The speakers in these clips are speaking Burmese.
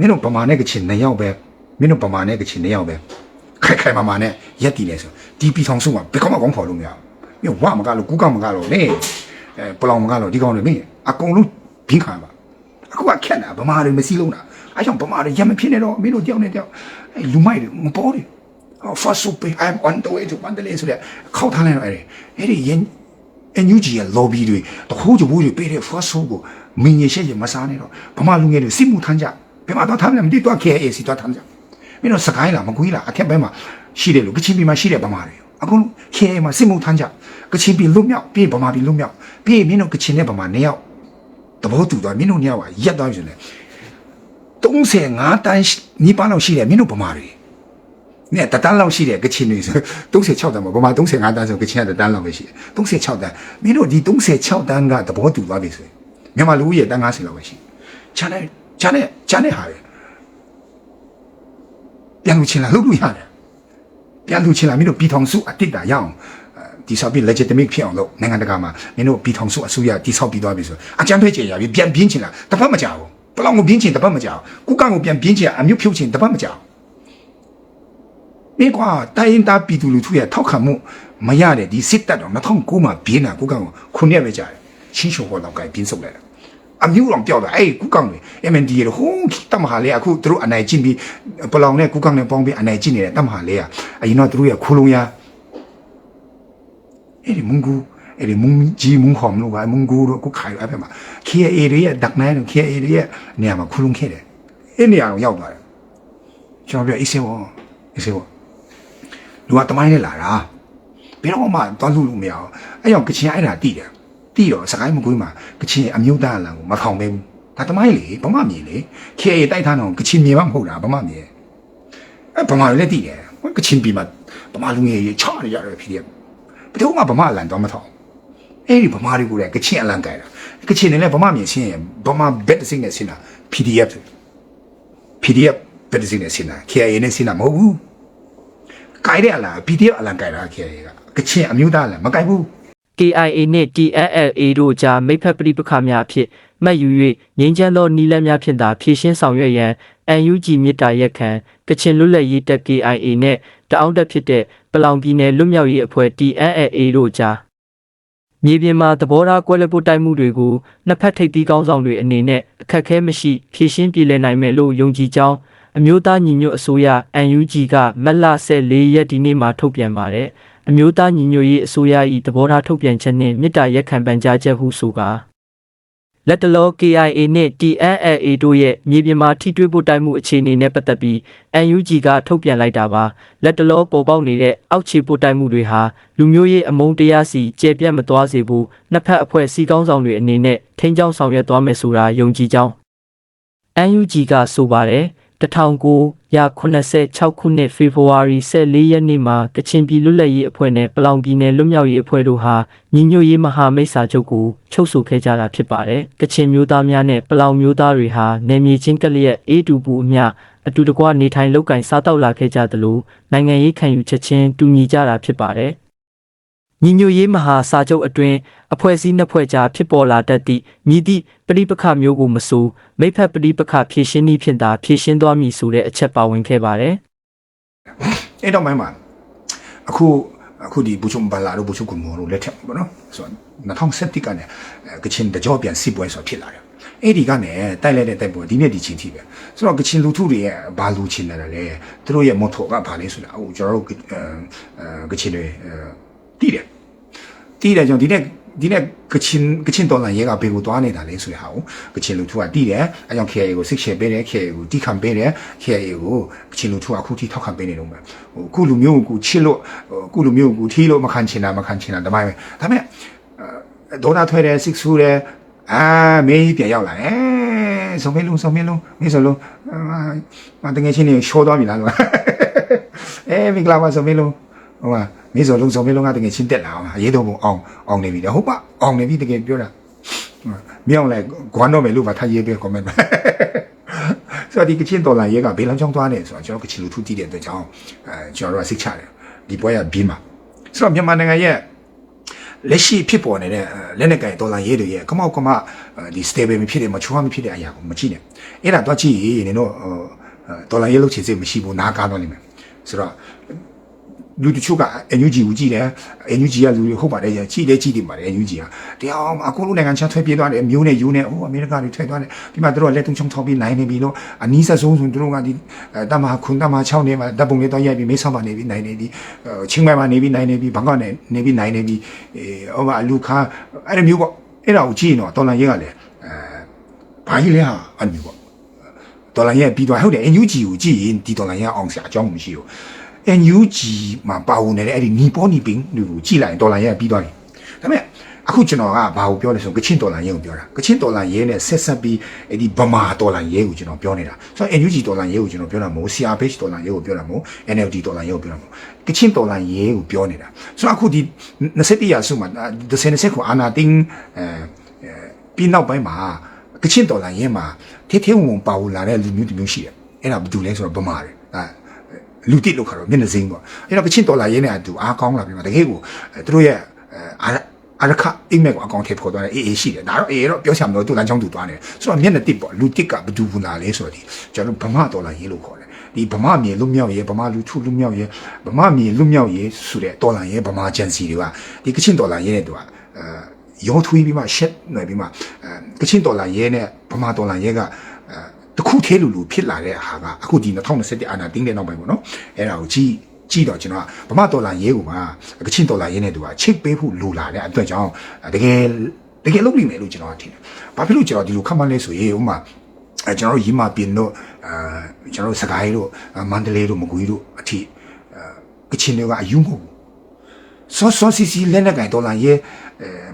မင်းတို့ဗမာနဲ့ကချင်နှစ်ယောက်ပဲမင်းတို့ဗမာနဲ့ကချင်နှစ်ယောက်ပဲခိုင်ခိုင်မာမာနဲ့ရက်တည်နေဆိုဒီပြည်ဆောင်စုမှာဘယ်ကောင်းမှကောင်းဖော်လို့မရဘူးမင်းဝမကလို့ကူကမကလို့လေအဲပလောင်မကလို့ဒီကောင်တွေမင်းအကုန်လုံးဘင်းခံပါအခုကခက်တာဗမာတွေမစည်းလုံးတာအဲကြောင့်ဗမာတွေရက်မဖြစ်နေတော့မင်းတို့တယောက်နဲ့တယောက်အဲလူမိုက်တွေမပေါ်တယ် Oh, first soup, I'm on the way to Mandalay ဆိုတဲ့ခောက်ထားလိုက်တော့အဲ့ဒီအဲ့ဒီရင် NUG ရဲ့ lobby တွေတခိုးကြဘူးတွေပေးတဲ့ first soup ကိုမင်းရရှက်ရမစားနဲ့တော့ဗမာလူငယ်တွေစစ်မှုထမ်းကြ ဘယ်မှာသွားထားမလဲမသိသွား KAC သွားထားကြမင်းတို့စကိုင်းလားမကွေးလားအထက်ဘက်မှာရှိတယ်လို့ကချင်ပြည်မှာရှိတယ်ဗမာတွေအကုန် KA မှာစစ်မှုထမ်းကြကချင်ပြည်လွတ်မြောက်ပြည်ဗမာပြည်လွတ်မြောက်ပြည်မင်းတို့ကချင်နဲ့ဗမာနှစ်ယောက်သဘောတူသွားမင်းတို့နှစ်ယောက်ကရက်သွားပြီဆိုရင်35တန်းနီးပါးလောက်ရှိတယ်မင်းတို့ဗမာတွေနဲ့တတန်းလောက်ရှိတယ်ကချင်တွေဆို36တန်းပေါ့ဗမာ35တန်းဆိုကချင်ကတတန်းလောက်ပဲရှိတယ်36တန်းမင်းတို့ဒီ36တန်းကသဘောတူသွားပြီဆိုရင်မြန်မာလူကြီးရဲ့တန်း90လောက်ပဲရှိတယ်ခြားလိုက် င်းလာလှုပ်လို့ရတယ်ပြန်လူချင်းလာမင်းတို့ပြည်ထောင်စုအတစ်တာရအောင်ဒီဆောက်ပြီး legitimate ဖြစ်အောင်လုပ်နိုင်ငံတကာမှာမင်းတို့ပြည်ထောင်စုအစိုးရတိဆောက်ပြီးသွားပြီဆိုအကြမ်းဖက်ကြေရပြီပြန်ပြင်းချင်လာတပတ်မကြဘူးဘလောင်ကိုပြင်းချင်တပတ်မကြဘူးကုကန့်ကိုပြန်ပြင်းချင်အမျိုးဖြုတ်ချင်တပတ်မကြဘူးမင်းကွာတိုင်းရင်းသားပြည်သူလူထုရဲ့ထောက်ခံမှုမရတဲ့ဒီစစ်တပ်တော့2009မှာပြင်းတာကုကောင်ကိုခုနှစ်ပဲကြာတယ်ချင်းချုံပေါ်တော့ကပြင်းစုပ်လိုက်တာ အမျိုးတော်ပျောက်တာအဲ့ကုကောင်တွေ MND ရဟိုးတမဟာလေးအခုသူတို့အနိုင်ကျင့်ပြီးပလောင်နဲ့ကုကောင်နဲ့ပေါင်းပြီးအနိုင်ကျင့်နေတဲ့တမဟာလေးကအရင်တော့သူတို့ရဲ့ခိုးလုံးရအဲ့ဒီမုန်ကူအဲ့ဒီမုန်ကြီးမုန်ခေါမလို့ကမုန်ကူတို့ကုခိုင်အဲ့ဘက်မှာ KA တွေရဲ့ดักနိုင်တို့ KA တွေရဲ့နေရာမှာခိုးလုံးခဲ့တယ်အဲ့နေရာကိုရောက်သွားတယ်ကျွန်တော်ပြောအေးစေဘောအေးစေဘောလူကတမိုင်းနဲ့လာတာဘယ်တော့မှသွားလို့လို့မရအောင်အဲ့ကြောင့်ကချင်အဲ့ဒါတိတယ် တိတော့စကိုင်းမကွေးမှာကချင်အမျိုးသားအလံကိုမထောင်ပဲဘူးဒါတမိုင်းလေဗမာမြေလေခေတိုက်ထားတော့ကချင်မြေမမဟုတ်တာဗမာမြေအဲ့ဗမာတွေလည်းတိတယ်ကချင်ပြည်မှာဗမာလူငယ်ကြီးချရရတယ်ဖြစ်တယ်ဘယ်တော့မှဗမာအလံတော့မထောင်အဲ့ဒီဗမာတွေကိုလည်းကချင်အလံကြိုက်တာကချင်တွေလည်းဗမာမြေရှင်းရင်ဗမာဘက်တစ်စိမ့်နဲ့ရှင်းတာ PDF PDF ဘက်တစ်စိမ့်နဲ့ရှင်းတာ KIA နဲ့ရှင်းတာမဟုတ်ဘူးကြိုက်တဲ့အလား PDF အလံကြိုက်တာခေကကချင်အမျိုးသားအလံမကြိုက်ဘူး KIA နှင့် TNLA တို့ကြားမိဖက်ပဋိပက္ခများအဖြစ်မှတ်ယူ၍ငြိမ်းချမ်းသောနီလန်းများဖြင့်သာဖြည့်ရှင်းဆောင်ရွက်ရန် UNG မြစ်တာရက်ခံကချင်လွတ်လပ်ရေးတပ် KIA နှင့်တအောင်းတပ်ဖြစ်တဲ့ပလောင်ပြည်နယ်လွတ်မြောက်ရေးအဖွဲ့ TNLA တို့ကြားမြေပြင်မှာသဘောထားကွဲလွဲဖို့တိုက်မှုတွေကိုနှစ်ဖက်ထိပ်သီးကောင်းဆောင်တွေအနေနဲ့အခက်အခဲမရှိဖြည့်ရှင်းပြည်လည်နိုင်မယ်လို့ယုံကြည်ကြောင်းအမျိုးသားညီညွတ်အစိုးရ UNG ကမက်လ14ရက်ဒီနေ့မှာထုတ်ပြန်ပါတယ် အမျိုးသားညီညွတ်ရေးအစိုးရ၏သဘောထားထုတ်ပြန်ချက်နှင့်မြစ်တာရက်ခံပန်ကြားချက်ဟုဆိုကာလက်တလော KIA နှင့် TNLA တို့ရဲ့မြေပြင်မှာထိတွေ့ဖို့တိုက်မှုအခြေအနေနဲ့ပတ်သက်ပြီး UNG ကထုတ်ပြန်လိုက်တာပါလက်တလောပေါ်ပေါက်နေတဲ့အောက်ခြေပို့တိုက်မှုတွေဟာလူမျိုးရေးအမုန်းတရားစီကျေပြတ်မသွားစေဘူးနှစ်ဖက်အဖွဲ့အစည်းကောင်းဆောင်တွေအနေနဲ့ထိန်းချောင်းဆောင်ရွက်သွားမယ်ဆိုတာယုံကြည်ကြောင်း UNG ကဆိုပါတယ် 1986ခုနှစ်ဖေဖော်ဝါရီ14ရက်နေ့မှာကချင်ပြည်လွတ်လပ်ရေးအဖွဲ့နဲ့ပလောင်ပြည်နယ်လွတ်မြောက်ရေးအဖွဲ့တို့ဟာညီညွတ်ရေးမဟာမိတ်စာချုပ်ကိုချုပ်ဆိုခဲ့ကြတာဖြစ်ပါတယ်။ကချင်မျိုးသားများနဲ့ပလောင်မျိုးသားတွေဟာနယ်မြေချင်းကလျက်အေးတူပူအမျှအတူတကွနေထိုင်လုပ်ကင်စားတောက်လာခဲ့ကြသလိုနိုင်ငံရေးခံယူချက်ချင်းတူညီကြတာဖြစ်ပါတယ်။ ညီညွတ်ရေးမဟာစာချုပ်အတွင်းအဖွဲ့အစည်းနှစ်ဖွဲ့ကြားဖြစ်ပေါ်လာတတ်သည့်မြည်သည့်ပဋိပက္ခမျိုးကိုမဆိုမိဖက်ပဋိပက္ခဖြည့်ရှင်းနည်းဖြင့်သာဖြည့်ရှင်းသွားမည်ဆိုတဲ့အချက်ပါဝင်ခဲ့ပါတယ်။အဲ့တော့မှမှာအခုအခုဒီဘူချုံဘလာတို့ဘူချုကုမောတို့လက်ထက်ပေါ့နော်ဆိုတော့2017ကနေကချင်တကြောပြန်စစ်ပွဲဆိုဖြစ်လာတယ်အဲ့ဒီကနေတိုက်လိုက်တဲ့တိုက်ပွဲဒီနေ့ဒီချင်းထိပဲဆိုတော့ကချင်လူထုတွေရဲ့ဘာလူချင်းလာတယ်လဲသူတို့ရဲ့မော်တော်ကဘာလဲဆိုတာအခုကျွန်တော်တို့အဲကချင်တွေ တည်တယ်တည်တယ်ကျွန်တော်ဒီနေ့ဒီနေ့ကချင်ကချင်တော်လာရဲကဘေကိုသွားနေတာလေဆိုတဲ့ဟာကိုကချင်လူထုကတည်တယ်အဲကြောင့် KIA ကိုစစ်ရှယ်ပေးတယ် KIA ကိုတီးခံပေးတယ် KIA ကိုကချင်လူထုကအခုထိထောက်ခံပေးနေတော့မယ်ဟိုခုလူမျိုးကိုချစ်လို့ခုလူမျိုးကိုထီးလို့မခံချင်တာမခံချင်တာဒါမှပဲဒါပေမဲ့ဒေါနာထွဲတယ်စစ်ဆူတယ်အာမင်းကြီးပြန်ရောက်လာအဲဆုံးမလုံးဆုံးမလုံးမင်းစလုံးမတငယ်ချင်းတွေရှော့သွားပြီလားအဲမင်္ဂလာပါဆုံးမလုံး ဟိုမှာမင်းစောလုံးစောမင်းလုံးကတကယ်ချင်းတက်လာအောင်အရေးတော့ဘုံအောင်အောင်နေပြီဟုတ်ပါအောင်နေပြီတကယ်ပြောတာမြောင်းလဲဂွမ်းတော့မယ်လို့ပါထားရေးပေး comment ဆိုတော့ဒီကချင်းဒေါ်လာရဲကဘေးလမ်းချောင်းသွားနေဆိုတော့ကျွန်တော်ကချင်လူထုတည်တဲ့အတွက်ကြောင့်အဲကျွန်တော်တို့ကစိတ်ချတယ်ဒီပွဲကဘင်းမှာဆိုတော့မြန်မာနိုင်ငံရဲ့လက်ရှိဖြစ်ပေါ်နေတဲ့အဲလက်နက်ကင်ဒေါ်လာရေးတွေရဲ့ကမောက်ကမဒီ stable မဖြစ်တဲ့မချွားမဖြစ်တဲ့အရာကိုမကြည့်နဲ့အဲ့ဒါတော့ကြည့်ရင်နင်တို့ဟိုဒေါ်လာရေးလုပ်ချင်စိတ်မရှိဘူးနားကားတော့လိမ့်မယ်ဆိုတော့ လူတချို့က NUG ကိုကြည့်တယ် NUG ကလူတွေဟုတ်ပါတယ်ကြည့်တယ်ကြည့်တယ်ပါတယ် NUG ကတရားအောင်အကုန်လုံးနိုင်ငံချမ်းထွက်ပြေးသွားတယ်မျိုးနဲ့ယူနဲ့ဟိုအမေရိကတွေထွက်သွားတယ်ဒီမှာတို့ကလက်တုံချောင်းထောက်ပြီးနိုင်နေပြီလို့အနီးဆက်ဆုံးဆိုတို့ကဒီတမခွန်တမ6နေမှာတပ်ပုံလေးတော့ရိုက်ပြီးမေးဆောင်ပါနေပြီနိုင်နေပြီချင်းမိုင်မှာနေပြီနိုင်နေပြီဘန်ကောက်နဲ့နေပြီနိုင်နေပြီဟိုမှာလူခါအဲ့လိုမျိုးပေါ့အဲ့ဒါကိုကြည့်ရင်တော့တော်လန်ရေးကလည်းအဲဘာကြီးလဲဟာအဲ့လိုမျိုးပေါ့ဒေါ်လာရဲ့ပြီးသွားဟုတ်တယ် NUG ကိုကြည့်ရင်ဒီဒေါ်လာရဲ့အောင်စရာအကြောင်းမရှိဘူး NUG မှာပါဝင်နေတဲ့အဲ့ဒီနီပေါ်နီပင်းတွေကိုကြည့်လိုက်ရင်ဒေါ်လာရဲ့ပြီးသွားပြီဒါပေမဲ့အခုကျွန်တော်ကဘာကိုပြောလဲဆိုကချင်းဒေါ်လာရဲကိုပြောတာကချင်းဒေါ်လာရဲနဲ့ဆက်ဆက်ပြီးအဲ့ဒီဗမာဒေါ်လာရဲကိုကျွန်တော်ပြောနေတာဆိုတော့ NUG ဒေါ်လာရဲကိုကျွန်တော်ပြောတာမဟုတ် CRPH ဒေါ်လာရဲကိုပြောတာမဟုတ် NLD ဒေါ်လာရဲကိုပြောတာမဟုတ်ကချင်းဒေါ်လာရဲကိုပြောနေတာဆိုတော့အခုဒီ21ရာစုမှာ30ခုအာနာတင်းအဲပြီးနောက်ပိုင်းမှာကချင်းဒေါ်လာရဲမှာထဲထဲဝင်ဝင်ပါဝင်လာတဲ့လူမျိုးတစ်မျိုးရှိတယ်အဲ့ဒါဘာတူလဲဆိုတော့ဗမာတွေအဲ လူတိလောက်ခါတော့မျက်နှာစိမ်းပေါ့အဲ့တော့ကချင်းဒေါ်လာရင်းနဲ့အတူအားကောင်းလာပြီမှာတကယ်ကိုအဲသူတို့ရဲ့အာအရခအိမ်မက်ကိုအကောင့်ထဲပေါ်သွားတယ်အေးအေးရှိတယ်ဒါတော့အေးတော့ပြောချင်မလို့သူလမ်းချောင်းသူသွားနေတယ်ဆိုတော့မျက်နှာတစ်ပေါ့လူတစ်ကဘဒူဘူးလာလဲဆိုတော့ဒီကျွန်တော်ဗမာဒေါ်လာရေးလို့ခေါ်တယ်ဒီဗမာမြေလွတ်မြောက်ရေးဗမာလူထုလွတ်မြောက်ရေးဗမာမြေလွတ်မြောက်ရေးဆိုတဲ့ဒေါ်လာရေးဗမာဂျန်စီတွေကဒီကချင်းဒေါ်လာရေးနဲ့တူကအဲရောထွေးပြီးမှရှက်နေပြီးမှအဲကချင်းဒေါ်လာရေးနဲ့ဗမာဒေါ်လာရေးကအဲ တခုသေးလူလူဖြစ်လာတဲ့ဟာကအခုဒီ2021အာနာတင်းတဲ့နောက်ပိုင်းပေါ့နော်အဲ့ဒါကိုကြည့်ကြည့်တော့ကျွန်တော်ကဗမာဒေါ်လာရဲကိုပါကချင်းဒေါ်လာရဲနဲ့တူကချိတ်ပေးဖို့လိုလာတဲ့အတွက်ကြောင့်တကယ်တကယ်လုပ်နိုင်မယ်လို့ကျွန်တော်ကထင်တယ်။ဘာဖြစ်လို့ကျွန်တော်ဒီလိုခက်မှန်းလဲဆိုရင်ဥမာအဲကျွန်တော်တို့ရီမာပင်တို့အာကျွန်တော်တို့စကိုင်းတို့မန္တလေးတို့မကွေးတို့အထိအဲကချင်းတွေကအယူမဟုတ်ဘူး။စောစောစီစီလက်နဲ့ကင်ဒေါ်လာရဲအဲ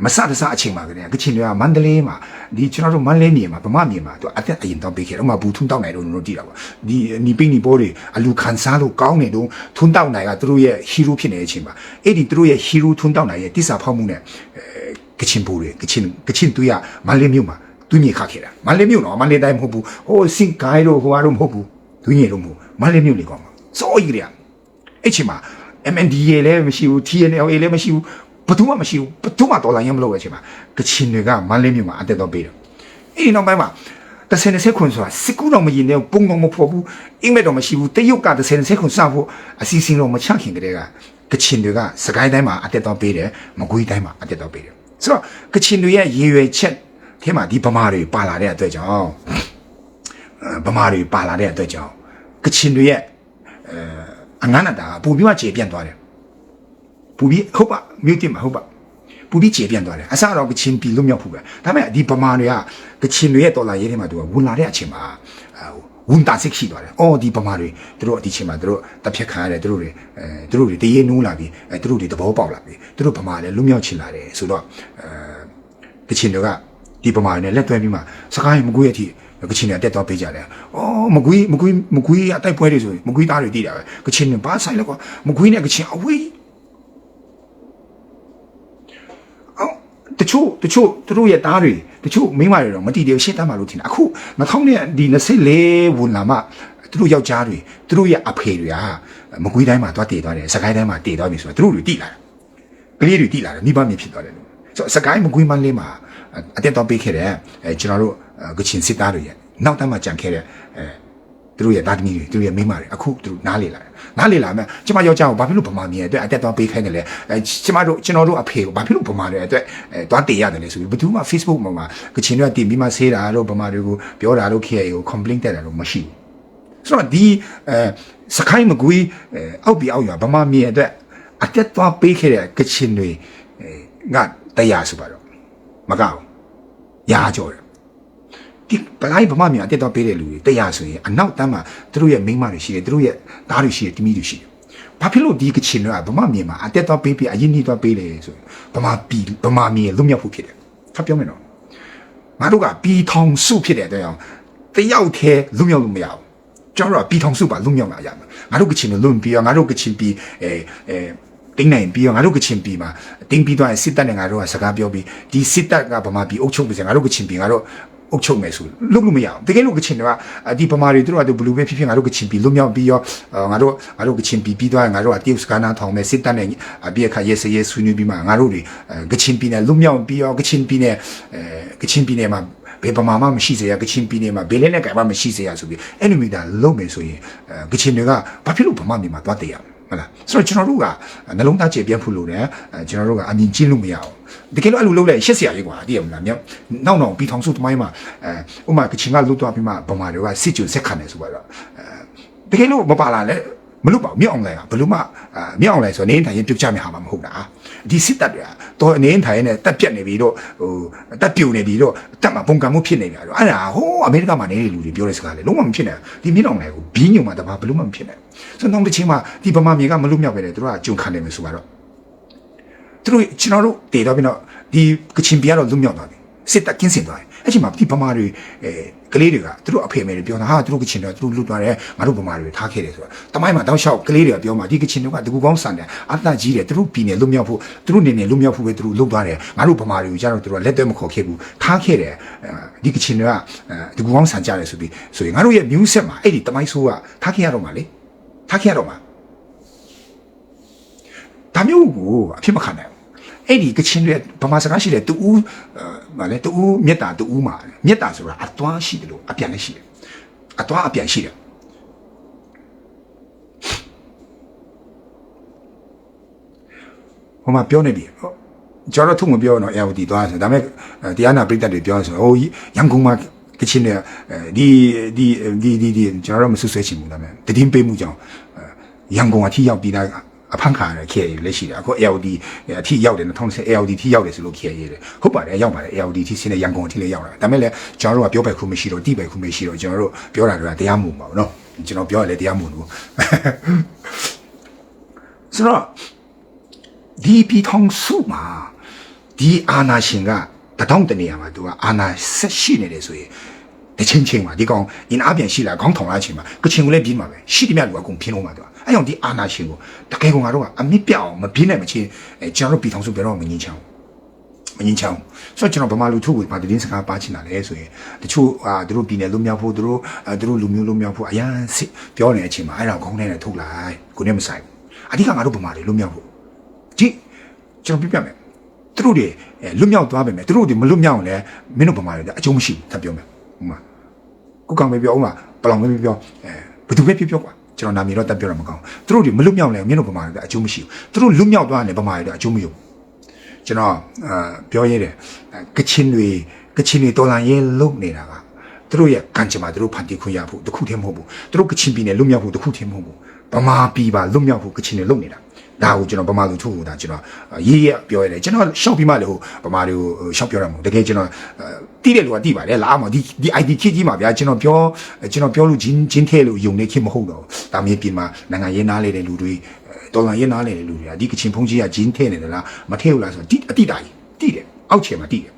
မစတစအချိန်မှာကတည်းကကချင်တွေကမန္တလေးမှာဒီကျွန်တော်တို့မန္တလေးမြေမှာဗမာမြေမှာသူအသက်အရင်တောင်းပေးခဲ့တယ်ဥမာဘူးထွန်းတောက်နိုင်တို့တို့ကြည့်တာပေါ့ဒီနီပိနီပိုးတွေအလူခံစားလို့ကောင်းနေတော့ထွန်းတောက်နိုင်ကသူတို့ရဲ့ဟီးရိုးဖြစ်နေတဲ့အချိန်မှာအဲ့ဒီသူတို့ရဲ့ဟီးရိုးထွန်းတောက်နိုင်ရဲ့တိစ္ဆာဖောက်မှုနဲ့အဲကချင်ပိုးတွေကချင်ကချင်တူရမန္တလေးမြို့မှာသူမြေခခဲ့တာမန္တလေးမြို့တော့မန္တလေးတိုင်းမဟုတ်ဘူးဟိုစင်ကိုင်းတို့ဟိုဟာတို့မဟုတ်ဘူးသူညေတို့မဟုတ်မန္တလေးမြို့လေကောင်းမှာစောကြီးကြရအဲ့ချိန်မှာ MNDA လည်းမရှိဘူး TNLA လည်းမရှိဘူး ဘယ်သူမှမရှိဘူးဘယ်သူမှတော်လိုင်းရမလို့ပဲချိန်မှာကချင်တွေကမန္တလေးမြို့မှာအတက်တော့ပေးတယ်အဲ့ဒီနောက်ပိုင်းမှာတစ်ဆယ်နှစ်ဆယ်ခွန်ဆိုတာစစ်ကူတော့မရင်တဲ့ပုံတော့မဖော်ဘူးအိမ်မက်တော့မရှိဘူးတရုတ်ကတစ်ဆယ်နှစ်ဆယ်ခွန်စဖို့အစီအစဉ်တော့မချခင်ကတည်းကကချင်တွေကစကိုင်းတိုင်းမှာအတက်တော့ပေးတယ်မကွေးတိုင်းမှာအတက်တော့ပေးတယ်ဆိုတော့ကချင်တွေရဲ့ရေရွယ်ချက်ထဲမှာဒီဗမာတွေပါလာတဲ့အတွက်ကြောင့်ဗမာတွေပါလာတဲ့အတွက်ကြောင့်ကချင်တွေရဲ့အဲအငန်းအတာကပုံပြီးမှခြေပြန့်သွားတယ် ပူပြီးဟုတ်ပါမြို့တင်မှာဟုတ်ပါပူပြီးခြေပြန့်သွားတယ်အစတော့ကချင်ပြည်လွတ်မြောက်ဖို့ပဲဒါပေမဲ့ဒီဗမာတွေကကချင်တွေရဲ့တော်လာရေးထဲမှာသူကဝင်လာတဲ့အချိန်မှာဝန်တာစစ်ရှိသွားတယ်။အော်ဒီဗမာတွေသူတို့ဒီချိန်မှာသူတို့တပ်ဖြတ်ခံရတယ်သူတို့တွေအဲသူတို့တွေတရေနိုးလာပြီအဲသူတို့တွေသဘောပေါက်လာပြီသူတို့ဗမာလည်းလွတ်မြောက်ချင်လာတယ်ဆိုတော့အဲကချင်တွေကဒီဗမာတွေနဲ့လက်တွဲပြီးမှစကိုင်းမကွေးအထိကချင်တွေတက်တော့ပေးကြတယ်။အော်မကွေးမကွေးမကွေးအတိုက်ပွဲတွေဆိုရင်မကွေးသားတွေတည်တာပဲ။ကချင်တွေဘာဆိုင်လဲကွာမကွေးနဲ့ကချင်အဝေးအော် တချို့တချို့သူတို့ရဲ့သားတွေတချို့မိန်းမတွေတော့မတည်တယ်ရှင်းတတ်မှလို့ထင်တာအခု2000နဲ့ဒီ24ဝင်လာမှသူတို့ယောက်ျားတွေသူတို့ရဲ့အဖေတွေကမကွေးတိုင်းမှာသွားတည်သွားတယ်စကိုင်းတိုင်းမှာတည်သွားပြီဆိုတော့သူတို့တွေတည်လာတယ်ကလေးတွေတည်လာတယ်မိဘမြင်ဖြစ်သွားတယ်လို့ဆိုတော့စကိုင်းမကွေးမန်းလေးမှာအတက်တော့ပေးခဲ့တယ်အဲကျွန်တော်တို့ကချင်စစ်သားတွေရဲ့နောက်တန်းမှာကြံခဲ့တဲ့အဲ သူတို့ရဲ့သားသမီးတွေသူတို့ရဲ့မိန်းမတွေအခုသူတို့နားလေလာတယ်နားလေလာမယ်ကျမယောက်ျားကိုဘာဖြစ်လို့ဗမာမြေအတွက်အတက်တော့ပေးခိုင်းတယ်လဲအဲကျမတို့ကျွန်တော်တို့အဖေကိုဘာဖြစ်လို့ဗမာတွေအတွက်အဲသွားတည်ရတယ်လဲဆိုပြီးဘယ်သူမှ Facebook မှာမှာကချင်တွေကတည်ပြီးမှဆေးတာတို့ဗမာတွေကိုပြောတာတို့ KA ကို complaint တက်တာတို့မရှိဘူးဆိုတော့ဒီအဲစခိုင်းမကွေးအဲအောက်ပြီးအောက်ရွာဗမာမြေအတွက်အတက်သွားပေးခဲ့တဲ့ကချင်တွေအဲငါတရားဆိုပါတော့မကောက်ရာကြော်တယ် ဒီပလိုက်ဗမာမြေအတက်တော့ပေးတဲ့လူတွေတရားဆိုရင်အနောက်တန်းမှာသူတို့ရဲ့မိန်းမတွေရှိတယ်သူတို့ရဲ့သားတွေရှိတယ်တမီးတွေရှိတယ်ဘာဖြစ်လို့ဒီကချင်တွေကဗမာမြေမှာအတက်တော့ပေးပြီးအရင်နှီးတော့ပေးလေဆိုရင်ဗမာပြည်ဗမာမြေလွတ်မြောက်ဖို့ဖြစ်တယ်ဖတ်ပြောမယ်နော်ငါတို့ကပြည်ထောင်စုဖြစ်တဲ့အတွက်ကြောင့်တယောက်တည်းလွတ်မြောက်လို့မရဘူးကျွန်တော်တို့ကပြည်ထောင်စုပါလွတ်မြောက်လာရမှာငါတို့ကချင်တွေလွတ်ပြီးတော့ငါတို့ကချင်ပြည်အဲအဲတင်းနိုင်ပြီးတော့ငါတို့ကချင်ပြည်မှာတင်းပြီးတော့စစ်တပ်နဲ့ငါတို့ကစကားပြောပြီးဒီစစ်တပ်ကဗမာပြည်အုပ်ချုပ်ပြီးငါတို့ကချင်ပြည်ငါတို့ အုပ်ချုပ်မယ်ဆိုလုပ်လို့မရအောင်တကယ်လို့ကချင်တွေကဒီပမာတွေတို့ကဘလူးပဲဖြစ်ဖြစ်ငါတို့ကချင်ပြည်လွတ်မြောက်ပြီးရောငါတို့ငါတို့ကချင်ပြည်ပြီးသွားငါတို့ကတရုတ်စကားနာထောင်မယ်စစ်တပ်နဲ့အပြည့်အခါရဲစရဲဆွေးနွေးပြီးမှငါတို့တွေကချင်ပြည်နယ်လွတ်မြောက်ပြီးရောကချင်ပြည်နယ်အဲကချင်ပြည်နယ်မှာဘယ်ပမာမှမရှိစေရကချင်ပြည်နယ်မှာဘယ်လဲနဲ့ကံမှမရှိစေရဆိုပြီးအဲ့လိုမျိုးဒါလုပ်မယ်ဆိုရင်ကချင်တွေကဘာဖြစ်လို့ဗမာပြည်မှာသွားတည်ရမလဲဟုတ်လားဆိုတော့ကျွန်တော်တို့ကနှလုံးသားကျေပြန့်ဖို့လိုတယ်ကျွန်တော်တို့ကအမြင်ကျင်းလို့မရအောင် တကယ်လို့အဲ့လိုလုပ်လိုက်ရှစ်ဆရာလေးကွာတည်ရမလားမြောက်နောက်နောက်ပြီးထောင်စုတမိုင်းမှာအဲဥမာကချင်ကလုတ်သွားပြီးမှဗမာတွေကစစ်ကြိုဆက်ခံတယ်ဆိုပါတော့အဲတကယ်လို့မပါလာလဲမလုပ်ပါဘူးမြောက်အောင်လိုက်ကဘလို့မှမြောက်အောင်လိုက်ဆိုနေထိုင်ရင်ပြုတ်ချမြဟာမှာမဟုတ်လားဒီစစ်တပ်တွေကတော့နေထိုင်ရင်တက်ပြက်နေပြီးတော့ဟိုတက်ပြုံနေပြီးတော့တက်မှာပုံကံမှုဖြစ်နေကြတော့အဲ့ဒါဟိုးအမေရိကမှာနေတဲ့လူတွေပြောတဲ့စကားလေလုံးဝမဖြစ်နိုင်ဒီမြောက်အောင်လိုက်ကိုဘီးညုံမှာတပါဘလို့မှမဖြစ်နိုင်ဆိုတော့နောက်တစ်ချိန်မှာဒီဗမာမြေကမလို့မြောက်ပဲလေသူတို့ကကြုံခံနေမယ်ဆိုတော့ သူတို့ကျွန်တော်တို့တည်တော့ပြီးတော့ဒီကချင်ပြည်ကတော့လွတ်မြောက်သွားပြီစစ်တပ်ကင်းစင်သွားတယ်အဲ့ချိန်မှာဒီဗမာတွေအဲကလေးတွေကသူတို့အဖေအမေတွေပြောတာဟာသူတို့ကချင်တော့သူတို့လွတ်သွားတယ်ငါတို့ဗမာတွေထားခဲ့တယ်ဆိုတာတမိုင်းမှာတောက်လျှောက်ကလေးတွေကပြောမှာဒီကချင်တွေကတကူကောင်းဆန်တယ်အတ္တကြီးတယ်သူတို့ပြည်နယ်လွတ်မြောက်ဖို့သူတို့နေနေလွတ်မြောက်ဖို့ပဲသူတို့လွတ်သွားတယ်ငါတို့ဗမာတွေကိုကြတော့သူတို့လက်သွဲမခေါ်ခဲ့ဘူးထားခဲ့တယ်ဒီကချင်တွေကတကူကောင်းဆန်ကြတယ်ဆိုပြီးဆိုရင်ငါတို့ရဲ့ news set မှာအဲ့ဒီတမိုင်းဆိုးကထားခဲ့ရတော့မှာလေထားခဲ့ရတော့မှာဒါမျိုးကိုအဖြစ်မခံနိုင်ဘူး အဲ့ဒီကချင်တွေဗမာစကားရှိတယ်တူဦးဗာလေတူဦးမေတ္တာတူဦးမှာမေတ္တာဆိုတာအသွမ်းရှိတယ်လို့အပြန်လည်းရှိတယ်အသွမ်းအပြန်ရှိတယ်ဟိုမှာပြောနေပြီဟောကျွန်တော်တို့ထုံမပြောတော့ LD သွားဆိုဒါပေမဲ့တရားနာပိဋကတ်တွေပြောဆိုဟိုရန်ကုန်မှာကချင်တွေဒီဒီဒီဒီဒီကျွန်တော်တို့မဆွဆွဲချင်ဘူးဒါပေမဲ့တည်င်းပေးမှုကြောင့်ရန်ကုန်အထိရောက်ပြီးသား အဖန်ခါရတဲ့ KIA လက်ရှိတာအခု ALD အထိရောက်တယ်2010 ALD ထိရောက်တယ်ဆိုလို့ KIA တယ်ဟုတ်ပါတယ်ရောက်ပါတယ် ALD ထိဆင်းတဲ့ရန်ကုန်အထိလည်းရောက်လာဒါမဲ့လည်းကျွန်တော်တို့ကပြောပိုင်ခုမရှိတော့တိပိုင်ခုမရှိတော့ကျွန်တော်တို့ပြောတာတွေကတရားမှုမှာပေါ့နော်ကျွန်တော်ပြောရလဲတရားမှုလို့ဆိုတော့ဒီပြည်ထောင်စုမှာဒီအာနာရှင်ကတထောင်တနေရာမှာသူကအာနာဆက်ရှိနေတယ်ဆိုရင်တချင်းချင်းမှာဒီကောင်အင်အားပြန်ရှိလာခေါင်းထောင်လာချင်းမှာကချင်ကိုလည်းပြီးမှာပဲရှိသမျှလူကကုန်ဖင်းလုံးမှာသူက အဲကြောင့်ဒီအာနာရှင်ကိုတကယ်ကောင်ကတော့အမြင့်ပြအောင်မပြင်းနိုင်မချင်းအဲကျွန်တော်တို့ပြည်ထောင်စုဘယ်တော့မှမငင်းချအောင်မငင်းချအောင်ဆိုတော့ကျွန်တော်ဗမာလူထုကိုဗာတင်းစကားပါချင်တာလဲဆိုရင်တချို့အာသူတို့ပြည်နယ်လူမျိုးဖို့သူတို့အဲသူတို့လူမျိုးလူမျိုးဖို့အရန်စစ်ပြောနေတဲ့အချိန်မှာအဲ့ဒါခေါင်းထဲနဲ့ထုတ်လိုက်ကိုနဲ့မဆိုင်ဘူးအဓိကငါတို့ဗမာတွေလူမျိုးဖို့ကြည့်ကျွန်တော်ပြပြမယ်သူတို့တွေလွတ်မြောက်သွားပဲမယ်သူတို့တွေမလွတ်မြောက်အောင်လဲမင်းတို့ဗမာတွေအကျုံးမရှိဘူးထပ်ပြောမယ်ဟိုမှာကိုကောင်ပဲပြောအောင်ပါပလောင်ပဲပြောအဲဘယ်သူပဲပြောပြောကွာ ကျွန်တော်နာမည်တော့တက်ပြောတာမကောင်းသူတို့တွေမလွတ်မြောက်လဲမင်းတို့ဗမာတွေအကျိုးမရှိဘူးသူတို့လွတ်မြောက်သွားတယ်ဗမာတွေအကျိုးမရဘူးကျွန်တော်အာပြောရဲတယ်ကချင်တွေကချင်တွေတော်လန်ရဲလုံနေတာကသူတို့ရဲ့ကံကြမ္မာသူတို့ဖန်တီးခွင့်ရဖို့တခုတည်းမဟုတ်ဘူးသူတို့ကချင်ပြည်နယ်လွတ်မြောက်ဖို့တခုတည်းမဟုတ်ဘူးဗမာပြည်ပါလွတ်မြောက်ဖို့ကချင်တွေလုံနေတာဒါကိုကျွန်တော်ဗမာလူထုကိုဒါကျွန်တော်ရေးရပြောရတယ်ကျွန်တော်ရှောက်ပြီးမှလေဟိုဗမာတွေကိုရှောက်ပြောရမှာတကယ်ကျွန်တော် တီးတဲ့လူကတီးပါတယ်လာအောင်ဒီဒီ ID ခေတ်ကြီးမှာဗျာကျွန်တော်ပြောကျွန်တော်ပြောလို့ဂျင်းဂျင်းထဲလို့ယုံနေခေတ်မဟုတ်တော့ဒါမြေပြင်မှာနိုင်ငံရေးနားလေတဲ့လူတွေဒေါ်လာရေးနားလေတဲ့လူတွေကဒီကချင်ဖုန်းကြီးကဂျင်းထဲနေတယ်လားမထဲဘူးလားဆိုတော့အတိတာကြီးတီးတယ်အောက်ခြေမှာတီးတယ်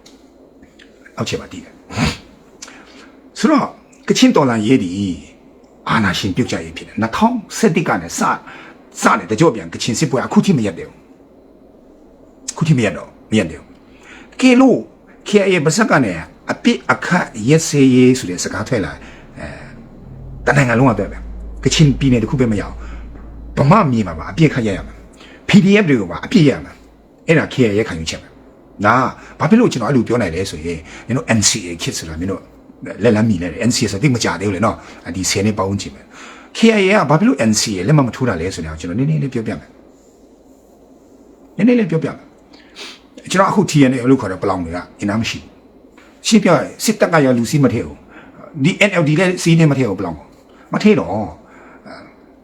အောက်ခြေမှာတီးတယ်ဆိုတော့ကချင်ဒေါ်လာရေးဒီအာနာရှင်ပြုတ်ကြရေးဖြစ်တယ်2017ကနေစစတယ်တကြော့ပြန်ကချင်စစ်ပွဲအခုထိမရက်တယ်အခုထိမရက်တော့မရက်တယ်ကဲလို့ KIA ဗစက်ကနေ အပစ်အခတ်ရက်စေးရေးဆိုတဲ့စကားထွက်လာအဲတနိုင်ငံလုံးအတွက်ပဲကချင်ပြည်နယ်တစ်ခုပဲမရအောင်ဗမာမြေမှာပါအပြစ်ခတ်ရရမှာ PDF တွေကိုပါအပြစ်ရရမှာအဲ့ဒါ KIA ရဲ့ခံယူချက်ပဲဒါဘာဖြစ်လို့ကျွန်တော်အဲ့လိုပြောနိုင်လဲဆိုရင်မင်းတို့ NCA ခစ်ဆိုတာမင်းတို့လက်လမ်းမီလဲ NCA ဆိုတိတ်မကြသေးဘူးလေနော်ဒီ10နှစ်ပေါင်းချင်ပဲ KIA ကဘာဖြစ်လို့ NCA လက်မှတ်မထိုးတာလဲဆိုတော့ကျွန်တော်နည်းနည်းလေးပြောပြမယ်နည်းနည်းလေးပြောပြမယ်ကျွန်တော်အခု TNA လို့ခေါ်တဲ့ပလောင်တွေကအင်အားမရှိဘူး ရှင်းပြရစစ်တပ်ကရလူစီးမထည့်ဘူးဒီ NLD လည်းစီးနေမထည့်ဘူးပလောင်မထည့်တော့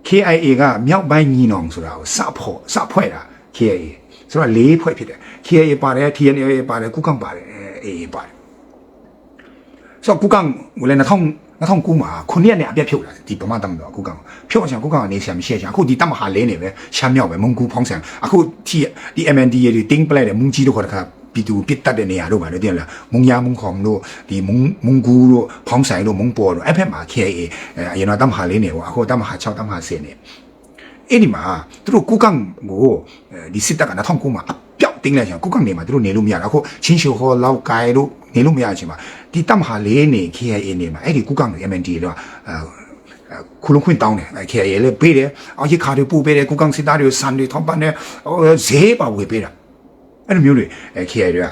KIA ကမြောက်ပိုင်းညီနောင်ဆိုတာကိုစဖို့စဖွဲ့တာ KIA ဆိုတော့လေးဖွဲ့ဖြစ်တယ် KIA ပါတယ် TNA ပါတယ်ကုကံပါတယ် AA ပါတယ်ဆိုတော့ကုကံဝင်လည်း2000 2009မှာခုနှစ်ရက်နဲ့အပြတ်ဖြုတ်လာဒီဗမာတမတော်အခုကောင်ဖြုတ်အောင်ကုကောင်ကနေဆရာမရှိချာအခုဒီတမဟာလဲနေပဲရှမ်းမြောက်ပဲမုံကူဖောင်းဆန်အခုဒီဒီ MND တွေတင်းပလက်တဲ့မုံကြီးတို့ခေါ်တဲ့ခါ ပြည်သူပြစ်တတ်တဲ့နေရာတို့ပါလေတင်လားမုံညာမုံခေါမ်တို့ဒီမုံမုံကူတို့ဖောင်းဆိုင်တို့မုံပေါ်တို့အဲ့ဖက်မှာ KA အရင်တော့တမဟာလေးနေပေါ့အခုတမဟာ6တမဟာ10နေအဲ့ဒီမှာသူတို့ကုကောင်ကိုဒီစစ်တပ်က2009မှာအပြပျောက်တင်းလိုက်ချင်ကိုကနေမှာသူတို့နေလို့မရတာအခုချင်းရှူဟောလောက်ကိုင်လို့နေလို့မရချင်မှာဒီတမဟာလေးနေ KIA နေမှာအဲ့ဒီကိုကနေ MND တော့အာခုလုံးခွင့်တောင်းတယ်အဲ KIA လည်းပေးတယ်အော်ရခါတွေပို့ပေးတယ်ကိုကန်စစ်သားတွေစံတွေထောက်ပံ့တယ်ဟိုဈေးပါဝေပေးတာ အဲ့လိုမျိုးတွေအဲ KIA တွေက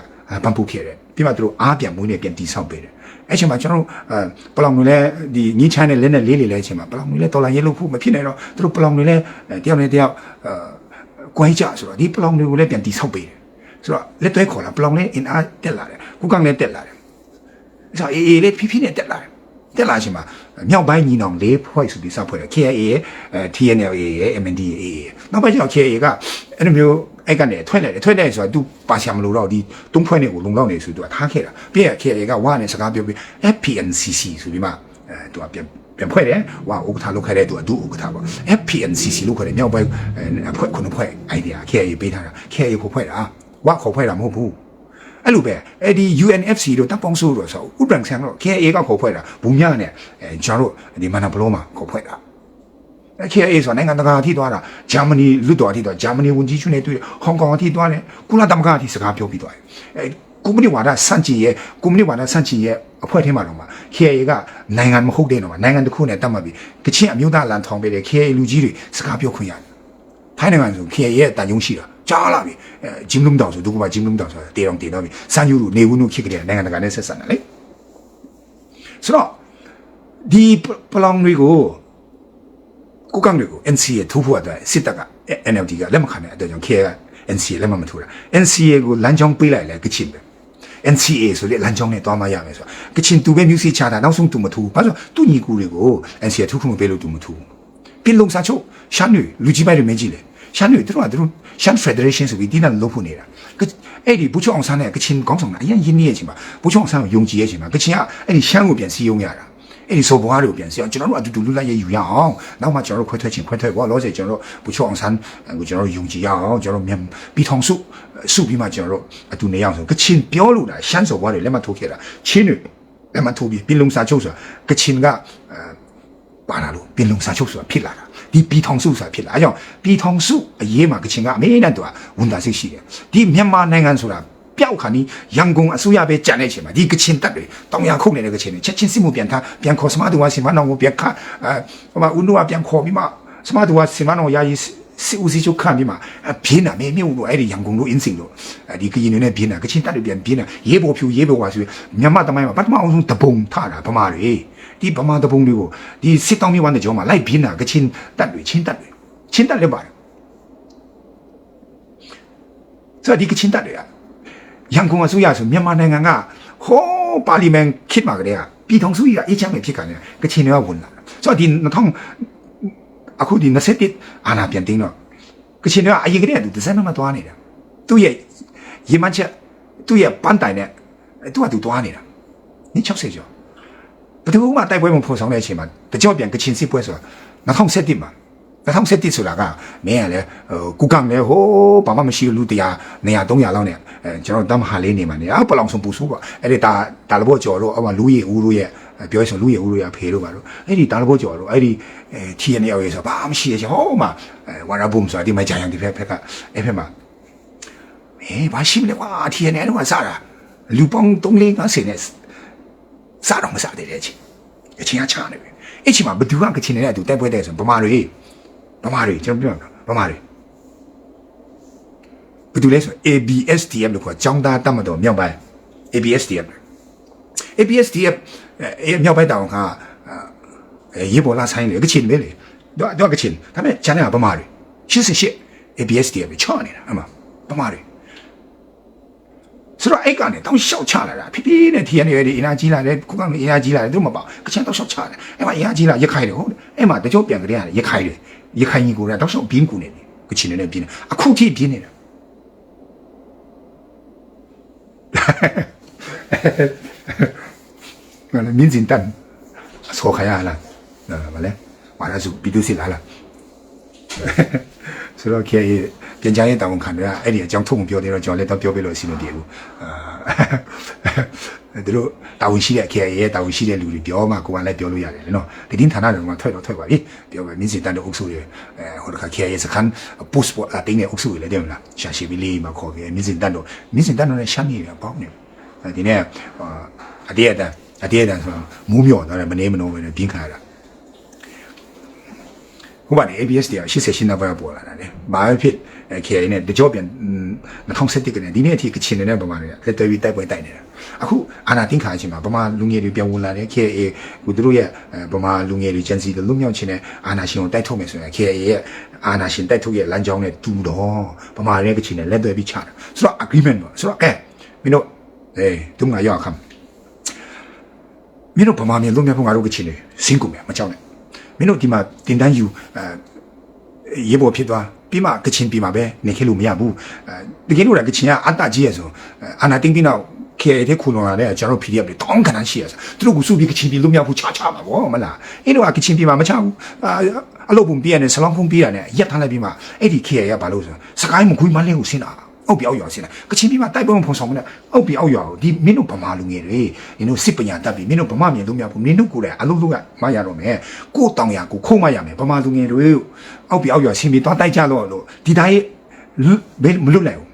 ပန်းပုတ်ခဲ့တယ်ပြီးမှသူတို့အားပြန်မွေးနေပြန်တီဆောက်ပေးတယ်အဲ့ချိန်မှာကျွန်တော်တို့အဲပလောင်တွေလည်းဒီငင်းချိုင်းတဲ့လက်နဲ့လေးလေးလဲချိန်မှာပလောင်တွေလည်းတော်လိုင်းရဲလို့ဖို့မဖြစ်နိုင်တော့သူတို့ပလောင်တွေလည်းတယောက်နဲ့တယောက်အဲကွဲကြဆိုတော့ဒီပလောင်တွေကိုလည်းပြန်တီဆောက်ပေးတယ်ဆိုတော့လက်သွဲခေါ်လာပလောင်လည်းအင်အားတက်လာတယ်ကုကန့်လည်းတက်လာတယ်ဆိုတော့အေးအေးလေးဖြည်းဖြည်းနဲ့တက်လာတယ်တက်လာချိန်မှာမြောက်ပိုင်းညီနောင်လေးဖွဲ့ဆိုပြီးစဖွဲ့တယ် KIA ရဲ့အဲ TNLA ရဲ့ MNDAA ရဲ့နောက်ပိုင်းကျတော့ KIA ကအဲ့လိုမျိုး အဲ့ကနေထွက်လိုက်တယ်ထွက်လိုက်ဆိုတော့ तू ပါချာမလို့တော့ဒီတုံးဖွဲ့နေကိုလုံလောက်နေဆို तू ထားခဲ့တာပြီးရ KIA ကဝါနဲ့စကားပြောပြီး FPNCC ဆိုပြီးမှအဲ तू ကပြန်ပြန်ဖွဲ့တယ်ဝါဥက္ကဋ္ဌလုပ်ခဲ့တဲ့ तू အတူဥက္ကဋ္ဌပေါ့ FPNCC လို့ခေါ်တယ်မြောက်ပိုင်းအဖွဲ့ခုနှစ်ဖွဲ့ idea KIA ပေးထားတာ KIA ကိုဖွဲ့တာဝါခေါ်ဖွဲ့တာမဟုတ်ဘူး အဲ့လိုပဲအဲ့ဒီ UNFC တို့တပ်ပေါင်းစုတို့ဆိုဥပဒေဆန်တော့ KA ကခေါ်ဖွဲ့တာဘူမြနဲ့အဲကျွန်တော်တို့ဒီမန္တဘလောမှာခေါ်ဖွဲ့တာ အဲ့ KA ဆိုနိုင်ငံတကာအထိသွားတာဂျာမနီလွတ်တော်အထိသွားဂျာမနီဝန်ကြီးချုပ်နဲ့တွေ့တယ်ဟောင်ကောင်အထိသွားတယ်ကုလသမဂ္ဂအထိစကားပြောပြီးသွားတယ်အဲကွန်မြူနတီဝါဒစန့်ကျင်ရဲ့ကွန်မြူနတီဝါဒစန့်ကျင်ရဲ့အဖွဲ့ထဲမှာတော့မှာ KA ကနိုင်ငံမဟုတ်တဲ့တော့မှာနိုင်ငံတစ်ခုနဲ့တတ်မှတ်ပြီးကချင်အမျိုးသားလန်ထောင်ပေးတဲ့ KA လူကြီးတွေစကားပြောခွင့်ရတယ်ထိုင်းနိုင်ငံဆို KA ရဲ့တန်ယုံရှိတာကြားလာပြီအဲဂျင်းလုံးတောင်ဆိုဒုက္ကမဂျင်းလုံးတောင်ဆိုတေတောင်တေတော့ပြီစမ်းယူလူနေဘူးနုဖြစ်ကြတဲ့နိုင်ငံတကာနဲ့ဆက်ဆံတယ်လေဆိုတော့ဒီပလောင်တွေကို ကိုကန်တွေကို NCA ထိုးဖို့အတွက်စစ်တပ်က NLD ကလက်မခံတဲ့အတွက်ကြောင့် KA က NCA လက်မမထိုးတာ NCA ကိုလမ်းကြောင်းပေးလိုက်လဲကချင်ပဲ NCA ဆိုတဲ့လမ်းကြောင်းနဲ့တွားမရမယ်ဆိုတော့ကချင်သူပဲမျိုးစီချတာနောက်ဆုံးသူမထူဘူးဘာလို့သူညီကူတွေကို NCA ထိုးဖို့မပေးလို့သူမထူဘူးပြင်လုံစာချုပ်ရှမ်းတွေလူကြီးပိုက်တွေမင်းကြီးလေရှမ်းတွေသူတို့ကသူတို့ရှမ်း Federation ဆိုပြီးဒီနေ့လုပ်ဖို့နေတာကအဲ့ဒီဘူချုံအောင်ဆန်းနဲ့ကချင်ကောင်းဆောင်တာအရင်ရင်းနှီးရဲ့ချိန်မှာဘူချုံအောင်ဆန်းကိုယုံကြည်ရဲ့ချိန်မှာကချင်ကအဲ့ဒီရှမ်းကိုပြန်စီးယုံရတာ အဲ့ဒီစော်ဘွားတွေကိုပြန်စီအောင်ကျွန်တော်တို့အတူတူလွတ်လပ်ရေးယူရအောင်နောက်မှကျွန်တော်တို့ခွဲထွက်ချင်းခွဲထွက်ပေါ့လောဆယ်ကျွန်တော်တို့ဘူချုံအောင်ဆန်းကိုကျွန်တော်တို့ယုံကြည်ရအောင်ကျွန်တော်တို့မြန်ပြီးထောင်စုစုပြီးမှကျွန်တော်တို့အတူနေရအောင်ဆိုကချင်ပြောလို့တာရှမ်းစော်ဘွားတွေလက်မထိုးခဲ့တာချင်းတွေလက်မထိုးပြီးပြင်လုံစာချုပ်ဆိုတာကချင်ကအဲပါလာလို့ပြင်လုံစာချုပ်ဆိုတာဖြစ်လာတာဒီပြည်ထောင်စုဆိုတာဖြစ်လာအဲကြောင့်ပြည်ထောင်စုအရေးမှာကချင်ကအမေနဲ့တူဝန်တာစိတ်ရှိတယ်ဒီမြန်မာနိုင်ငံဆိုတာ ပျောက်ခါနီးရန်ကုန်အစိုးရပဲကြံတဲ့အချိန်မှာဒီကချင်တပ်တွေတောင်ရခုတ်နေတဲ့ကချင်တွေချက်ချင်းစစ်မှုပြန်ထားပြန်ခေါ်စမတူဝါစီမနောင်ကိုပြန်ခအဲဟိုမှာဦးနုကပြန်ခေါ်ပြီးမှစမတူဝါစီမနောင်ယာယီစစ်ဦးစီးချုပ်ခံပြီးမှပြင်းတာမေမြုပ်လို့အဲ့ဒီရန်ကုန်လို့အင်းစင်လို့ဒီကရင်တွေနဲ့ပြင်းတာကချင်တပ်တွေပြန်ပြင်းတာရေးပေါ်ဖြူရေးပေါ်ဝါဆိုမြန်မာတမိုင်းမှာပထမအောင်ဆုံးတပုံထတာဗမာတွေဒီဗမာတပုံတွေကိုဒီစစ်တောင်းမြေဝမ်းတဲ့ကြောမှာလိုက်ပြင်းတာကချင်းတက်တွေချင်းတက်တွေချင်းတက်လည်းပါတယ်ဆိုတော့ဒီကချင်းတက်တွေက ရန်ကုန်အစိုးရဆိုမြန်မာနိုင်ငံကဟောပါလီမန်ခစ်မှာကလေးကပြည်ထောင်စုကြီးကအေးချမ်းပဲဖြစ်ကနေကချင်းတွေကဝင်လာဆိုတော့ဒီ2000အခုဒီ27အာနာပြန်တင်းတော့ကချင်းတွေကအရင်ကတည်းကသူဒီဇိုင်းမှာသွားနေတာသူ့ရဲ့ရေမချက်သူ့ရဲ့ပန်းတိုင်နဲ့သူကသူသွားနေတာနင်း60ကျော်ဘယ်သူမှတိုက်ပွဲမဖော်ဆောင်တဲ့အချိန်မှာတကြော့ပြန်ကချင်စစ်ပွဲဆိုတာ2017မှာ 2017ဆိုတာကမင်းကလည်းဟိုကုကံလည်းဟိုးဘာမှမရှိဘူးလူတရား200 300လောက်နဲ့အဲကျွန်တော်တမဟာလေးနေမှာနေအပလောင်ဆုံးပူဆူပါအဲ့ဒီဒါဒါလဘောကျော်တော့အမလူရီဦးတို့ရဲ့ပြောရဆိုလူရီဦးတို့ရဲ့ဖေတို့ပါတော့အဲ့ဒီဒါလဘောကျော်တော့အဲ့ဒီအဲ TNL ရေဆိုဘာမှမရှိရဲ့ဟောမှာအဲဝါရဘုံဆိုတာဒီမှာဂျာယန်ဒီဖက်ဖက်ကအဲ့ဖက်မှာအေးဘာရှိမလဲကွာ TNL ကစားတာလူပေါင်း3 4 50နဲ့စားတော့မစားသေးတဲ့အချိန်အချိန်ကချနေပြီအဲ့ချိန်မှာဘသူက ဗမာတွေဗမာတွေကျွန်တော်ပြောဗမာတွေဘသူလဲဆို ABSDF လို့ခေါ်ចောင်းသားတတ်မတော်မြောက်ပိုင်း ABSDF ABSDF အဲမြောက်ပိုင်းတောင်ကအဲရေပေါ်လာဆိုင်လေကချင်ပဲလေတော့တော့ကချင်ဒါပေမဲ့ကျန်တဲ့ဗမာတွေ88 ABSDF ချော့နေတာအမှဗမာတွေ ဆိုတော့အဲ့ကနေတောင်းလျှောက်ချလာတာဖိဖိနဲ့ထီရနေရဒီအင်အားကြီးလာတယ်ခုကအင်အားကြီးလာတယ်သူမပေါ့ကချင်တောင်းလျှောက်ချတယ်အဲ့မှာအင်အားကြီးလာရခိုင်တယ်ဟုတ်တယ်အဲ့မှာတကြောပြန်ကြတဲ့ရခိုင်တယ်ရခိုင်ကြီးကိုလည်းတောင်းလျှောက်ပြင်းကူနေတယ်ကချင်နဲ့ပြင်းနေအခုထိပြင်းနေတာငါလည်းမြင်းစင်တန်ဆောခရလာနော်မလဲဝါရစုပြီးသူစီလာလာ ဆိုတော့ခေပြန်ကြရေးတောင်းခံတယ်အဲ့ဒီအကြောင်းထုတ်မပြောသေးတော့ကျွန်တော်လည်းတော့ပြောပြလို့အစီအမပြေဘူးအာအဲသူတို့တာဝန်ရှိတဲ့ KIA ရဲ့တာဝန်ရှိတဲ့လူတွေပြောမှကိုကလည်းပြောလို့ရတယ်လေနော်ဒီတင်းဌာနတွေမှာထွက်တော့ထွက်ပါပြီပြောပဲမြင်းစင်တန်တို့အုပ်စုတွေအဲဟိုတခါ KIA စခန်း post ပေါ်အတင်းနဲ့အုပ်စုတွေလည်းတယ်မလားရှာရှိပြီးလေးမှာခေါ်ခဲ့မြင်းစင်တန်တို့မြင်းစင်တန်တို့လည်းရှမ်းနေတယ်ပေါ့နေအဲဒီနေ့အတေးအတန်အတေးအတန်ဆိုမူးမြော့သွားတယ်မနေမနှောပဲနဲ့ပြင်းခါရတာ ဟိုပါနေ ABS တရား88နောက်ပိုင်းပေါ်လာတာလေဘာပဲဖြစ်အဲ KI နဲ့တကြောပြန်2017ကနေဒီနေ့အထိကချင်နေတဲ့ဗမာတွေကလက်တွေ့ပြီးတိုက်ပွဲတိုက်နေတာအခုအာနာတင်ခါချင်းမှာဗမာလူငယ်တွေပြန်ဝင်လာတယ် KI ကိုသူတို့ရဲ့ဗမာလူငယ်တွေဂျန်စီတွေလွတ်မြောက်ခြင်းနဲ့အာနာရှင်ကိုတိုက်ထုတ်မယ်ဆိုရင် KI ရဲ့အာနာရှင်တိုက်ထုတ်ရဲ့လမ်းကြောင်းနဲ့တူတော့ဗမာတွေကကချင်နဲ့လက်တွေ့ပြီးချတာဆိုတော့ agreement ပေါ့ဆိုတော့ကဲမင်းတို့အေးသူငါရောက်ခမ်းမင်းတို့ဗမာမြေလွတ်မြောက်ဖို့ငါတို့ကချင်နေစင်းကုန်မယ်မကြောက်နဲ့ မင်းတို့ဒီမှာတင်တန်းယူအဲရေပေါ်ဖြစ်သွားပြီးမှကချင်ပြည်မှာပဲနေခဲ့လို့မရဘူးအဲတကယ်လို့လည်းကချင်ကအတ္တကြီးရဆိုအာနာတင်းပြီးနောက်ခေတဲ့ခုလုံလာတဲ့ကျွန်တော် PDF တွေတောင်းခံတာရှိရဆိုသူတို့ကစုပြီးကချင်ပြည်လို့မရဘူးချာချာပါဗောမလားအဲ့တော့ကချင်ပြည်မှာမချဘူးအာအလုပ်ပုံပြရတယ်ဆလောင်းဖုံးပြရတယ်ရက်ထားလိုက်ပြီးမှအဲ့ဒီခေရပါလို့ဆိုစကိုင်းမခွေးမလဲကိုဆင်းတာ အောက်ပြောက်ရွာဆင်းတာကချင်ပြည်မှာတိုက်ပွဲမဖုံဆောင်ဘူးနဲ့အောက်ပြောက်ရွာကိုဒီမင်းတို့ဗမာလူငယ်တွေမင်းတို့စစ်ပညာတတ်ပြီးမင်းတို့ဗမာမြင်လို့မရဘူးမင်းတို့ကိုယ်လည်းအလုပ်လုပ်ရမရတော့မယ်ကိုတောင်ရကိုခုံမရမယ်ဗမာလူငယ်တွေအောက်ပြောက်ရွာဆင်းပြီးသွားတိုက်ကြတော့လို့ဒီတိုင်းဘယ်မလွတ်လိုက်ဘူး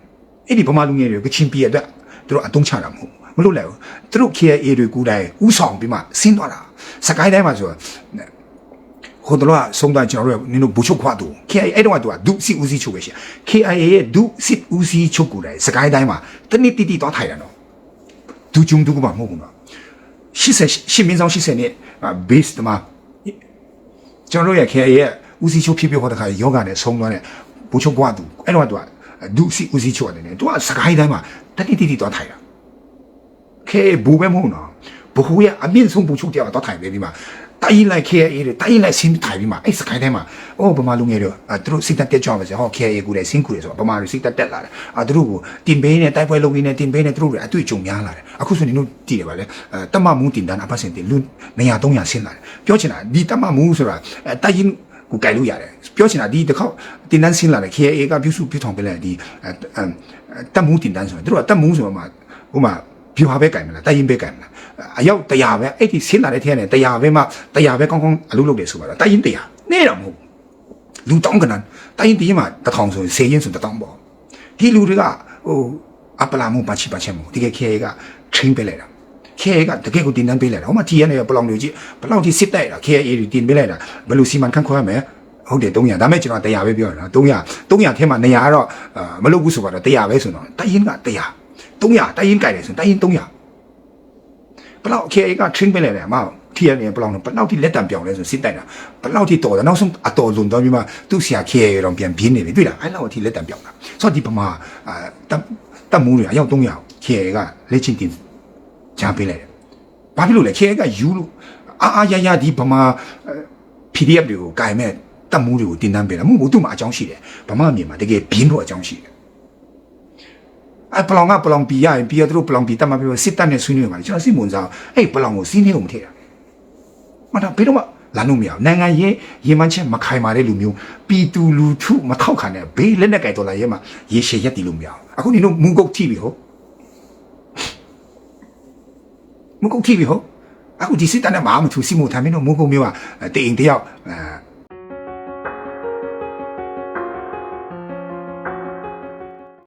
အဲ့ဒီဗမာလူငယ်တွေကချင်ပြည်အတွက်သူတို့အတုံးချတာမဟုတ်မလွတ်လိုက်ဘူးသူတို့ KA တွေကိုယ်တိုင်ဥဆောင်ပြီးမှဆင်းသွားတာစကိုင်းတိုင်းမှာဆို ဟိုတော့ဆုံးသွားကျွန်တော်တို့နင်တို့ဘူချုပ်ခွားတူ KIA အဲ့တော့ကသူကဒုစစ်ဦးစီးချုပ်ပဲရှိ KIA ရဲ့ဒုစစ်ဦးစီးချုပ်ကိုယ်တိုင်စကိုင်းတိုင်းမှာတနစ်တိတိသွားထိုင်တာနော်ဒုကျုံဒုကမှမဟုတ်ဘူးနော်80ရှင်းမင်းဆောင်80နဲ့ base တမှာကျွန်တော်တို့ရဲ့ KIA ရဲ့ဦးစီးချုပ်ဖြစ်ဖြစ်ဟောတခါယောဂနဲ့ဆုံးသွားတဲ့ဘူချုပ်ခွားတူအဲ့တော့ကသူကဒုစစ်ဦးစီးချုပ်အနေနဲ့သူကစကိုင်းတိုင်းမှာတနစ်တိတိသွားထိုင်တာခဲဘူပဲမဟုတ်နော်ဘခုရဲ့အမြင့်ဆုံးဘူချုပ်တရားတော့ထိုင်ပဲဒီမှာ တိုင်းလိုက် KA တွေတိုင်းလိုက်ဆင်းထိုင်ပြီးမှာအဲ့စကိုင်းထဲမှာအော်ဗမာလူငယ်တွေအဲသူတို့စိတ်တက်တက်ကြပါစေဟော KA ကူတယ်ဆင်းကူတယ်ဆိုတော့ဗမာတွေစိတ်တက်တက်လာတယ်အဲသူတို့ကိုတင်ပေးနဲ့တိုက်ပွဲလုပ်ရင်းနဲ့တင်ပေးနဲ့သူတို့တွေအတွေ့အကြုံများလာတယ်အခုဆိုရင်တို့တည်တယ်ပါလေအဲတမမူးတင်တန်းအပတ်စဉ်တင်လူ900 300ဆင်းလာတယ်ပြောချင်တာဒီတမမူးဆိုတာအဲတိုင်းရင်ကိုကြိုက်လို့ရတယ်ပြောချင်တာဒီတစ်ခေါက်တင်တန်းဆင်းလာတယ် KA ကပြုစုပြုထောင်ပေးလိုက်ဒီတက်မူးတင်တန်းဆိုတော့သူတို့ကတက်မူးဆိုတော့မှဟိုမှာ ဖြူဟာပဲကြိုင်မလားတိုင်ရင်ပဲကြိုင်မလားအရောက်တရားပဲအဲ့ဒီဆင်းလာတဲ့ထဲကနေတရားပဲမှတရားပဲကောင်းကောင်းအလုပ်လုပ်တယ်ဆိုပါတော့တိုင်ရင်တရားနေတော့မဟုတ်လူတောင်းကနန်တိုင်ရင်ဒီမှာတစ်ထောင်ဆိုရင်ဆေးရင်ဆိုတစ်တောင်းပေါ့ဒီလူတွေကဟိုအပလာမှုပါချီပါချက်မှုဒီကခေက train ပေးလိုက်တာခေကတကယ်ကိုတင်တန်းပေးလိုက်တာဟိုမှာ TN ရဲ့ပလောင်တွေကြီးဘလောက်ထိစစ်တိုက်တာခေအေတွေတင်ပေးလိုက်တာဘယ်လိုစီမံခန့်ခွဲရမလဲဟုတ်တယ်300ဒါမဲ့ကျွန်တော်တရားပဲပြောတာ300 300ထဲမှာ200ကတော့မလုပ်ဘူးဆိုတော့တရားပဲဆိုတော့တိုင်ရင်ကတရား 300တိုင်းရင်ကြိုက်တယ်ဆိုတိုင်းရင်300ဘလောက် KA က train ပေးလိုက်တယ်အမထီရနေဘလောက်ဘလောက်ထိလက်တံပြောင်းလဲဆိုစစ်တိုက်တာဘလောက်ထိတော်တယ်နောက်ဆုံးအတော်လွန်တော့ပြီးမှသူ့ဆရာ KA ရောပြန်ပြင်းနေပြီတွေ့လားအဲ့လောက်ထိလက်တံပြောင်းတာဆိုတော့ဒီပမာအာတပ်တပ်မှုတွေအယောက်300 KA ကလက်ချင်းတင်ချပေးလိုက်တယ်ဘာဖြစ်လို့လဲ KA ကယူလို့အာအာရရဒီပမာ PDF တွေကိုဂိုင်မဲ့တပ်မှုတွေကိုတင်တန်းပေးတာမဟုတ်ဘူးသူ့မှာအကြောင်းရှိတယ်ဗမာမြေမှာတကယ်ဘင်းဖို့အကြောင်းရှိတယ် အပလောင်ကပလောင်ပီရရင်ပီရသူတို့ပလောင်ပီတတ်မှပြောစစ်တပ်နဲ့ဆွေးနွေးပါလေကျွန်တော်စိတ်ဝင်စားအဲ့ပလောင်ကိုစီးနေအောင်မထည့်တာမတော်ဘယ်တော့မှလာလို့မရဘူးနိုင်ငံရေးရေမှန်းချက်မခိုင်မာတဲ့လူမျိုးပီတူလူထုမထောက်ခံတဲ့ဘေးလက်နဲ့ကြိုက်တော်လာရဲမှာရေရှည်ရက်တည်လို့မရဘူးအခုဒီလိုမူကုတ်ထိပြီဟုတ်မူကုတ်ထိပြီဟုတ်အခုဒီစစ်တပ်နဲ့မအားမထူစီမို့ထားမင်းတို့မူကုတ်မျိုးကတေအိမ်တယောက်အဲ